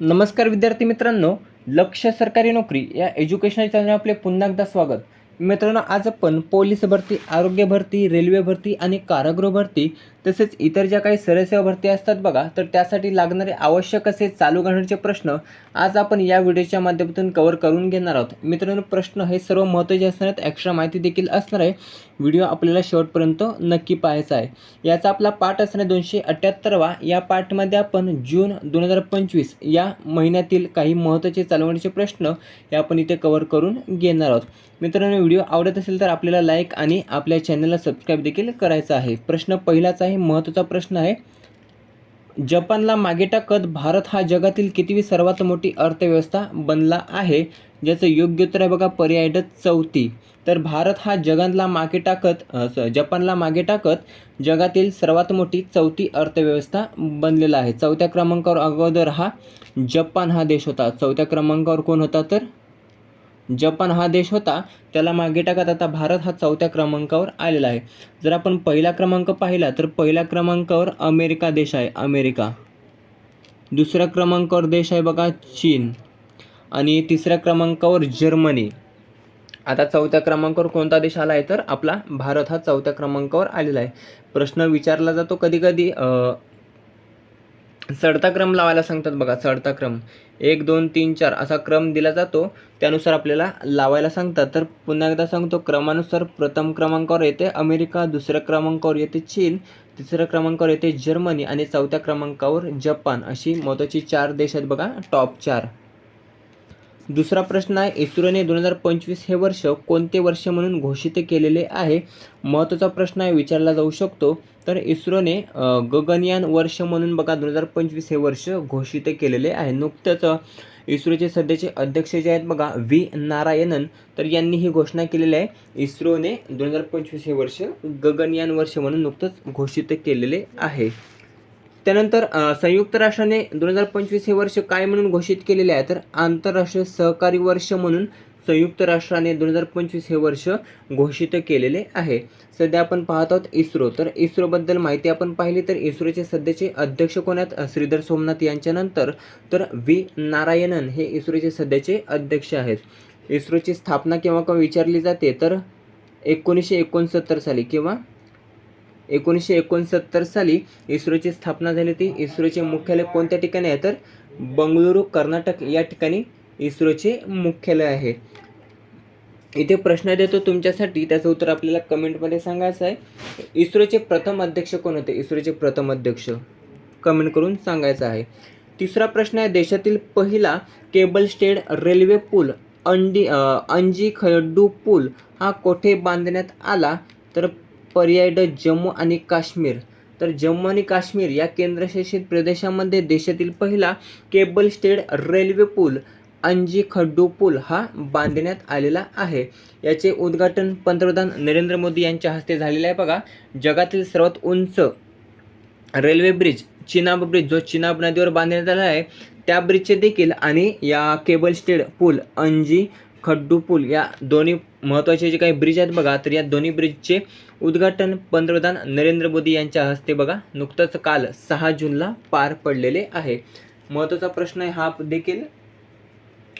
नमस्कार विद्यार्थी मित्रांनो लक्ष सरकारी नोकरी या एज्युकेशनल चॅनल आपले पुन्हा एकदा स्वागत. मित्रांनो आज आपण पोलीस भरती आरोग्य भरती रेल्वे भरती आणि कारागृह भरती तसेच इतर ज्या काही सरसेवा भरती असतात बघा तर त्यासाठी लागणारे आवश्यक असे चालू घडण्याचे प्रश्न आज आपण या व्हिडिओच्या माध्यमातून कव्हर करून घेणार आहोत. मित्रांनो प्रश्न हे सर्व महत्त्वाचे असणार आहेत. एक्स्ट्रा माहिती देखील असणार आहे. व्हिडिओ आपल्याला शेवटपर्यंत नक्की पाहायचा आहे. याचा आपला पाठ असणार आहे दोनशे अठ्ठ्याहत्तरवा या पाठमध्ये आपण जून दोन हजार पंचवीस या महिन्यातील काही महत्त्वाचे चालवण्याचे प्रश्न हे आपण इथे कव्हर करून घेणार आहोत. मित्रांनो व्हिडिओ आवडत असेल तर आपल्याला लाईक आणि आपल्या चॅनलला सबस्क्राईब देखील करायचा आहे. प्रश्न पहिलाच आहे महत्त्वाचा प्रश्न आहे. जपानला मागे टाकत भारत हा जगातील कितवी सर्वात मोठी अर्थव्यवस्था बनला आहे ज्याचं योग्य उत्तर आहे बघा पर्याय चौथी. तर भारत हा जगातला मागे टाकत जपानला मागे टाकत जगातील सर्वात मोठी चौथी अर्थव्यवस्था बनलेला आहे. चौथ्या क्रमांकावर अगोदर हा जपान हा देश होता. चौथ्या क्रमांकावर कोण होता तर जपान हा देश होता त्याला मागे टाकत आता भारत हा चौथ्या क्रमांकावर आलेला आहे. जर आपण पहिला क्रमांक पाहिला तर पहिल्या क्रमांकावर अमेरिका देश आहे अमेरिका. दुसऱ्या क्रमांकावर देश आहे बघा चीन. आणि तिसऱ्या क्रमांकावर जर्मनी. आता चौथ्या क्रमांकावर कोणता देश आला आहे? तर आपला भारत हा चौथ्या क्रमांकावर आलेला आहे. प्रश्न विचारला जातो कधी कधी चढता क्रम लावायला सांगतात बघा चढता क्रम. एक दोन तीन चार असा क्रम दिला जातो. त्यानुसार आपल्याला लावायला सांगतात. तर पुन्हा एकदा सांगतो क्रमानुसार प्रथम क्रमांकावर येते अमेरिका दुसऱ्या क्रमांकावर येते चीन तिसऱ्या क्रमांकावर येते जर्मनी आणि चौथ्या क्रमांकावर जपान. अशी महत्त्वाची चार देश आहेत बघा टॉप चार. दुसरा प्रश्न आहे इस्रोने दोन हजार पंचवीस हे वर्ष कोणते वर्ष म्हणून घोषित केलेले आहे? महत्त्वाचा प्रश्न आहे विचारला जाऊ शकतो. तर इस्रोने गगनयान वर्ष म्हणून बघा दोन हजार पंचवीस हे वर्ष घोषित केलेले आहे. नुकतंच इस्रोचे सध्याचे अध्यक्ष जे आहेत बघा व्ही. नारायणन तर यांनी ही घोषणा केलेली आहे. इस्रोने दोन हजार पंचवीस हे वर्ष गगनयान वर्ष म्हणून नुकतंच घोषित केलेले आहे. त्यानंतर संयुक्त राष्ट्राने दोन हजार पंचवीस हे वर्ष काय म्हणून घोषित केलेले आहे? तर आंतरराष्ट्रीय सहकारी वर्ष म्हणून संयुक्त राष्ट्राने दोन हजार पंचवीस हे वर्ष घोषित केलेले आहे. सध्या आपण पाहत आहोत इस्रो. तर इस्रोबद्दल माहिती आपण पाहिली तर इस्रोचे सध्याचे अध्यक्ष कोण आहेत? श्रीधर सोमनाथ यांच्यानंतर तर व्ही. नारायणन हे इस्रोचे सध्याचे अध्यक्ष आहेत. इस्रोची स्थापना केव्हा केव्हा विचारली जाते? तर एकोणीसशे एकोणसत्तर साली किंवा एकोणीसशे एकोणसत्तर साली इस्रोची स्थापना झाली होती. इस्रोचे मुख्यालय कोणत्या ठिकाणी आहे? तर बंगळुरू कर्नाटक या ठिकाणी इस्रोचे मुख्यालय आहे. इथे प्रश्न देतो तुमच्यासाठी. त्याचं उत्तर आपल्याला कमेंटमध्ये सांगायचं आहे. इस्रोचे प्रथम अध्यक्ष कोण होते? इस्रोचे प्रथम अध्यक्ष कमेंट करून सांगायचं आहे. तिसरा प्रश्न आहे. देशातील पहिला केबल स्टेड रेल्वे पूल अंडी अंजी खड्डू पूल हा कोठे बांधण्यात आला? तर पर्याय ड जम्मू आणि काश्मीर. तर जम्मू आणि काश्मीर या केंद्रशासित प्रदेशामध्ये देशातील पहिला केबल स्टेड रेल्वे पूल अंजी खड्डू पूल हा बांधण्यात आलेला आहे. याचे उद्घाटन पंतप्रधान नरेंद्र मोदी यांच्या हस्ते झालेले आहे बघा. जगातील सर्वात उंच रेल्वे ब्रिज चिनाब ब्रिज जो चिनाब नदीवर बांधण्यात आला आहे त्या ब्रिजचे देखील आणि या केबल स्टेड पूल अंजी खड्डू पूल या दोन्ही महत्त्वाचे जे काही ब्रिज आहेत बघा तर या दोन्ही ब्रिजचे उद्घाटन पंतप्रधान नरेंद्र मोदी यांच्या हस्ते बघा नुकतंच काल सहा जूनला पार पडलेले आहे. महत्त्वाचा प्रश्न आहे हा देखील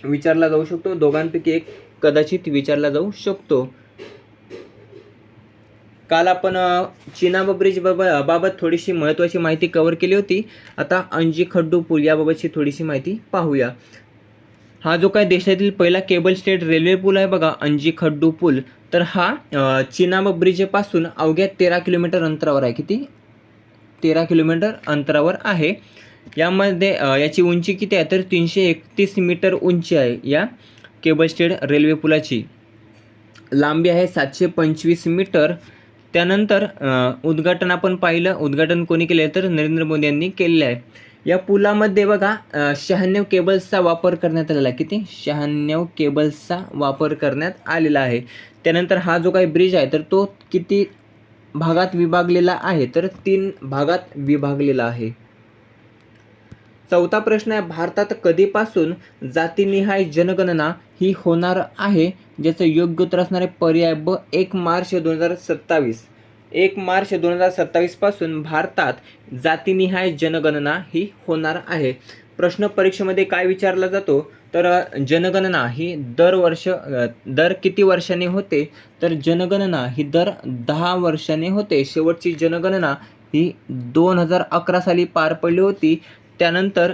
विचारला जाऊ शकतो. दोघांपैकी एक कदाचित विचारला जाऊ शकतो. काल आपण अ, चिनाब ब्रिज बाब बाबत थोडीशी महत्त्वाची माहिती कव्हर केली होती. आता अंजी खड्डू पूल याबाबतची थोडीशी माहिती पाहूया. हा जो काय देशातील पहिला केबल स्टेट रेल्वे पूल आहे बघा अंजी खड्डू पूल तर हा चिनाब ब्रिजेपासून अवघ्या तेरा किलोमीटर अंतरावर आहे. किती? तेरा किलोमीटर अंतरावर आहे. यामध्ये याची उंची किती आहे? तर तीनशे एकतीस मीटर उंची आहे या केबल स्टेड रेल्वे पुलाची. लांबी आहे सातशे पंचवीस मीटर. त्यानंतर उद्घाटन आपण पाहिलं. उद्घाटन कोणी केलं आहे तर नरेंद्र मोदी यांनी केलेलं आहे. या पुलामध्ये बघा शहाण्णव केबल्सचा वापर करण्यात आलेला आहे. किती? शहाण्णव केबल्सचा वापर करण्यात आलेला आहे. त्यानंतर हा जो काही ब्रिज आहे तर तो किती भागात विभागलेला आहे? तर तीन भागात विभागलेला आहे. चौथा प्रश्न आहे भारतात कधीपासून जातीनिहाय जनगणना ही होणार आहे ज्याचं योग्य उत्तर असणार आहे पर्याय ब एक मार्च दोन हजार सत्तावीस. एक मार्च दोन हजार सत्तावीसपासून भारतात जातीनिहाय जनगणना ही होणार आहे. प्रश्न परीक्षेमध्ये काय विचारला जातो? तर जनगणना ही दर वर्ष दर किती वर्षाने होते? तर जनगणना ही दर दहा वर्षांनी होते. शेवटची जनगणना ही दोन हजार अकरा साली पार पडली होती. त्यानंतर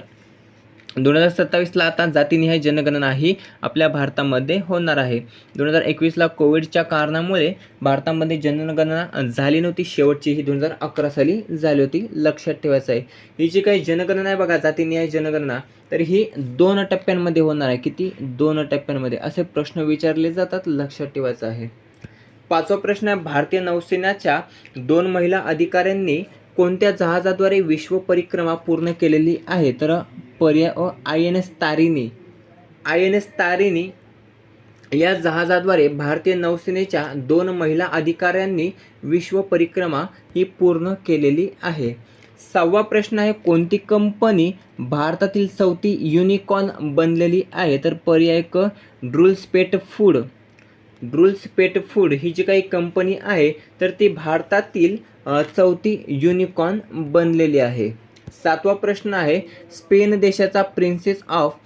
दोन हजार सत्तावीसला आता जातीनिहाय जनगणना ही आपल्या भारतामध्ये होणार आहे. दोन हजार एकवीसला कोविडच्या कारणामुळे भारतामध्ये जनगणना झाली नव्हती. शेवटची ही दोन हजार अकरा साली झाली होती. लक्षात ठेवायचं आहे. ही जी काही जनगणना आहे बघा जातीनिहाय जनगणना तर ही दोन टप्प्यांमध्ये होणार आहे. किती? दोन टप्प्यांमध्ये. असे प्रश्न विचारले जातात. लक्षात ठेवायचं आहे. पाचवा प्रश्न आहे भारतीय नौसेनाच्या दोन महिला अधिकाऱ्यांनी कोणत्या जहाजाद्वारे विश्व परिक्रमा पूर्ण केलेली आहे? तर पर्याय I N S Tarini. I N S Tarini या जहाजाद्वारे भारतीय नौसेनेच्या दोन महिला अधिकाऱ्यांनी विश्व परिक्रमा ही पूर्ण केलेली आहे. सहावा प्रश्न आहे कोणती कंपनी भारतातील चौथी युनिकॉर्न बनलेली आहे? तर पर्याय क ड्रुल्सपेट फूड. ड्रुल्स पेट फूड ही जी काही कंपनी आहे तर ती भारतातील चौथी युनिकॉर्न बनलेली आहे. सातवा प्रश्न आहे स्पेन देशाचा प्रिन्सेस ऑफ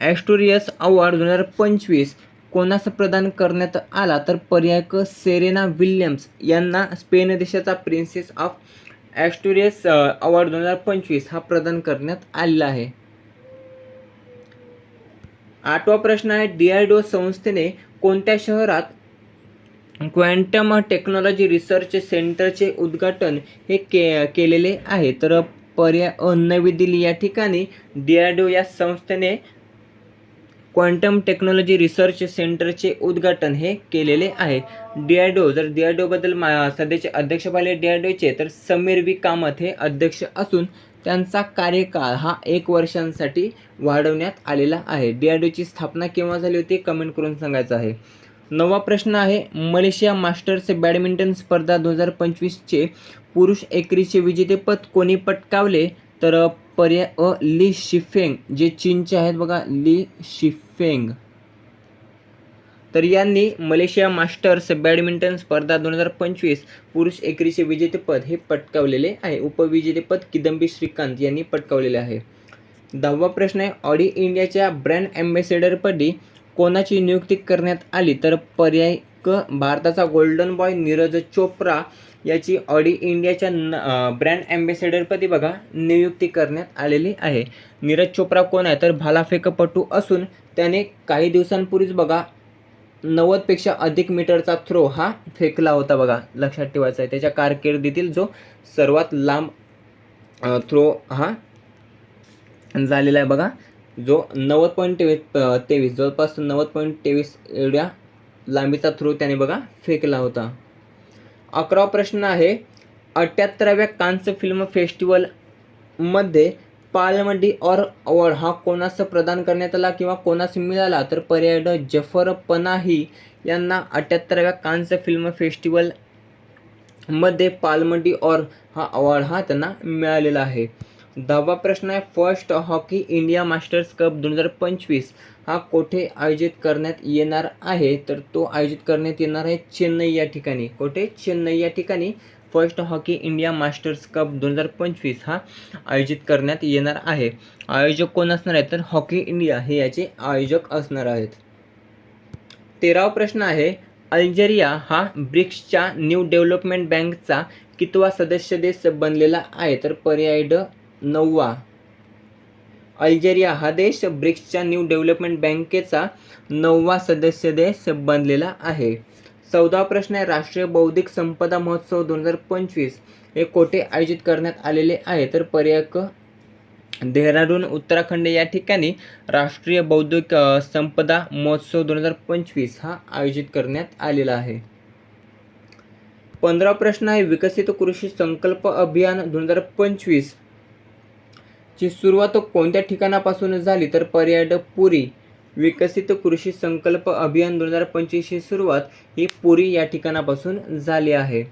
ॲस्टोरियस अवॉर्ड दोन हजार पंचवीस कोणास प्रदान करण्यात आला? तर पर्याय क सेरेना विल्यम्स यांना स्पेन देशाचा प्रिन्सेस ऑफ ॲस्टोरियस अवॉर्ड दोन हजार पंचवीस हा प्रदान करण्यात आलेला आहे. आठवा प्रश्न आहे डी आर डी ओ संस्थेने कोणत्या शहरात क्वांटम टेक्नॉलॉजी रिसर्च सेंटरचे उद्घाटन हे के केलेले आहे? तर पर्याय नवी दिल्ली या ठिकाणी डी आर डी ओ या संस्थेने क्वांटम टेक्नॉलॉजी रिसर्च सेंटरचे उद्घाटन हे केलेले आहे. डी आर डी ओ जर डी आर डी ओबद्दल मा सध्याचे अध्यक्ष पाहिले डी आर डी ओचे तर समीर वी. कामत हे अध्यक्ष असून त्यांचा कार्यकाळ हा एक वर्षांसाठी वाढवण्यात आलेला आहे. डी आर डीची स्थापना केव्हा झाली होती कमेंट करून सांगायचं आहे. नवा प्रश्न आहे मलेशिया मास्टर्स बॅडमिंटन स्पर्धा दोन हजार पंचवीसचे पुरुष एकरीचे विजेतेपद कोणी पटकावले? तर पर्याय अ ली शिफेंग जे चीनचे आहेत बघा ली शिफेंग. तर यांनी मलेशिया मास्टर्स बॅडमिंटन स्पर्धा दोन हजार पंचवीस पुरुष एकरीचे विजेतेपद हे पटकावलेले आहे. उपविजेतेपद किदंबी श्रीकांत यांनी पटकावलेले आहे. दहावा प्रश्न आहे ऑडी इंडियाच्या ब्रँड ॲम्बॅसेडरपदी कोणाची नियुक्ती करण्यात आली? तर पर्याय क भारताचा गोल्डन बॉय नीरज चोप्रा याची ऑडी इंडियाच्या न ब्रँड ॲम्बॅसेडरपदी बघा नियुक्ती करण्यात आलेली आहे. नीरज चोप्रा कोण आहे? तर भालाफेकपटू असून त्याने काही दिवसांपूर्वीच बघा नव्वदपेक्षा अधिक मीटरचा थ्रो हा फेकला होता बघा लक्षात ठेवायचा आहे. त्याच्या कारकिर्दीतील जो सर्वात लांब थ्रो हा झालेला आहे बघा जो नव्वद पॉईंट तेवीस तेवीस जवळपास नव्वद पॉईंट तेवीस एवढ्या लांबीचा थ्रो त्याने बघा फेकला होता. अकरावा प्रश्न आहे अठ्याहत्तराव्या कांस्य फिल्म फेस्टिवलमध्ये पालमडी ऑर अवॉर्ड हा कोणास प्रदान करण्यात आला किंवा कोणास मिळाला तर पर्याय जफर पनाही यांना अठ्याहत्तराव्या कांस्य फिल्म फेस्टिवलमध्ये पालमडी ऑर हा अवॉर्ड हा त्यांना मिळालेला आहे. दहावा प्रश्न आहे first hockey India masters cup दोन हजार पंचवीस हा कोठे आयोजित करण्यात येणार आहे? तर तो आयोजित करण्यात येणार आहे चेन्नई या ठिकाणी. कोठे? चेन्नई या ठिकाणी first hockey India masters cup दोन हजार पंचवीस हा आयोजित करण्यात येणार आहे. आयोजक कोण असणार आहेत? तर हॉकी इंडिया हे याचे आयोजक असणार आहेत. तेरावा प्रश्न आहे अल्जेरिया हा ब्रिक्सच्या न्यू डेव्हलपमेंट बँकचा कितवा सदस्य देश बनलेला आहे? तर पर्याय ड नववा. अल्जेरिया हा देश ब्रिक्सच्या न्यू डेव्हलपमेंट बँकेचा नववा सदस्य देश बनलेला आहे. चौदा प्रश्न आहे राष्ट्रीय बौद्धिक संपदा महोत्सव दोन हजार पंचवीस हे कोठे आयोजित करण्यात आलेले आहे? तर पर्याय देहराडून उत्तराखंड या ठिकाणी राष्ट्रीय बौद्धिक संपदा महोत्सव दोन हजार पंचवीस हा आयोजित करण्यात आलेला आहे. पंधरा प्रश्न आहे विकसित कृषी संकल्प अभियान दोन हजार पंचवीस ची सुरुवात कोणत्या ठिकाणापासून झाली? तर पर्याय पुरी विकसित कृषी संकल्प अभियान दोन हजार पंचवीसची सुरुवात ही पुरी या ठिकाणापासून झाली आहे.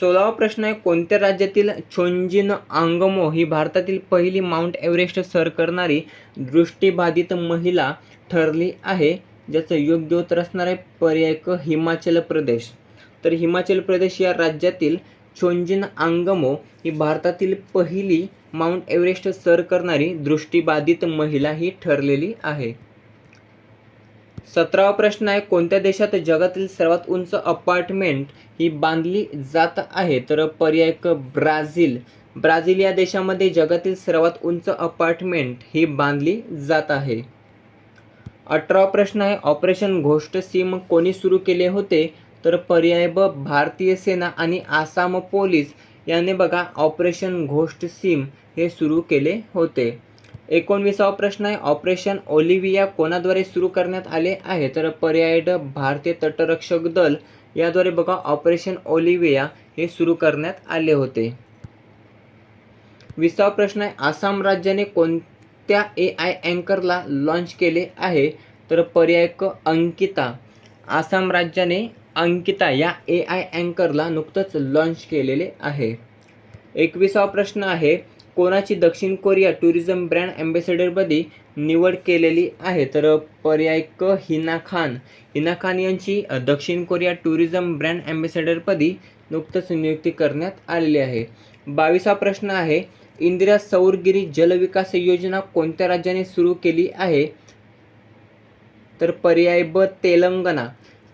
सोळावा प्रश्न आहे कोणत्या राज्यातील छोंजिन आंगमो ही भारतातील पहिली माउंट एव्हरेस्ट सर करणारी दृष्टीबाधित महिला ठरली आहे ज्याचं योग्य उत्तर असणार आहे पर्याय क हिमाचल प्रदेश. तर हिमाचल प्रदेश या राज्यातील छोंजिन आंगमो ही भारतातील पहिली माउंट एव्हरेस्ट सर करणारी दृष्टीबाधित महिला ही ठरलेली आहे. सतरावा प्रश्न आहे कोणत्या देशात जगातील सर्वात उंच अपार्टमेंट ही बांधली जात आहे? तर पर्याय क ब्राझील. ब्राझील या देशामध्ये जगातील सर्वात उंच अपार्टमेंट ही बांधली जात आहे. अठरावा प्रश्न आहे ऑपरेशन घोष्ट सीम कोणी सुरू केले होते? तर पर्याय ब भारतीय सेना आणि आसाम पोलीस. याने बघा ऑपरेशन घोष्ट सीम हे सुरू केले होते. एकोणविसावा प्रश्न आहे. ऑपरेशन ओलिव्हिया कोणाद्वारे सुरू करण्यात आले आहे? तर पर्याय ड भारतीय तटरक्षक दल याद्वारे बघा ऑपरेशन ओलिव्हिया हे सुरू करण्यात आले होते. विसावा प्रश्न आहे. आसाम राज्याने कोणत्या ए आय अँकरला लॉन्च केले आहे? तर पर्याय क अंकिता. आसाम राज्याने अंकिता या ए आय अँकरला नुकतंच लॉन्च केलेले आहे. एकविसावा प्रश्न आहे. कोणाची दक्षिण कोरिया टुरिझम ब्रँड अँबॅसेडरपदी निवड केलेली आहे? तर पर्याय क हिना खान. हिना खान यांची दक्षिण कोरिया टुरिझम ब्रँड अँबॅसेडरपदी नुकतंच नियुक्ती करण्यात आलेली आहे. बावीसा प्रश्न आहे इंदिरा सौरगिरी जलविकास योजना कोणत्या राज्याने सुरू केली आहे? तर पर्याय ब तेलंगणा.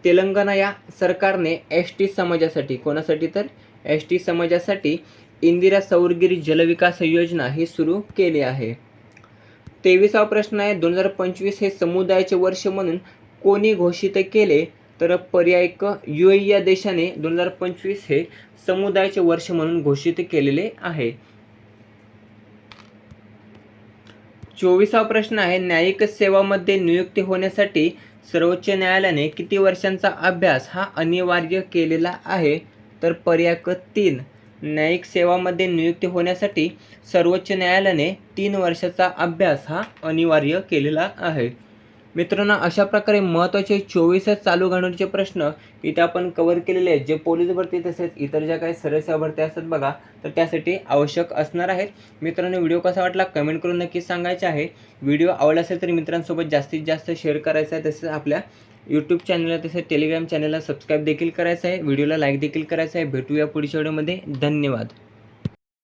तेलंगणा या सरकारने एस टी समाजासाठी कोणासाठी तर? एस टी समाजासाठी इंदिरा सौरगिरी जलविकास योजना ही सुरू केली आहे. तेविसावा प्रश्न आहे दोन हजार पंचवीस हे समुदायाचे वर्ष म्हणून कोणी घोषित केले? तर पर्याय क यू या देशाने दोन हजार पंचवीस हे समुदायाचे वर्ष म्हणून घोषित केलेले आहे. चोवीसावा प्रश्न आहे न्यायिक सेवामध्ये नियुक्ती होण्यासाठी सर्वोच्च न्यायालयाने किती वर्षांचा अभ्यास हा अनिवार्य केलेला आहे? तर पर्याय क तीन. न्यायिक सेवामध्ये नियुक्ती होण्यासाठी सर्वोच्च न्यायालयाने तीन वर्षाचा अभ्यास हा अनिवार्य केलेला आहे. मित्रांनो अशा प्रकारे महत्त्वाचे चोवीसच चालू घडामोडीचे प्रश्न इथे आपण कव्हर केलेले आहेत. जे पोलीस भरती तसेच इतर ज्या काही सरसेवा भरती असतात बघा तर त्यासाठी आवश्यक असणार आहेत. मित्रांनो व्हिडिओ कसा वाटला कमेंट करून नक्की सांगायचे आहे. व्हिडिओ आवडला असेल तर मित्रांसोबत जास्तीत जास्त शेअर करायचा आहे. तसेच आपल्या यूट्यूब चॅनलला तसेच टेलिग्राम चॅनलला सबस्क्राईब देखील करायचं आहे. व्हिडिओला लाईक देखील करायचं आहे. भेटूया पुढच्या व्हिडिओमध्ये धन्यवाद.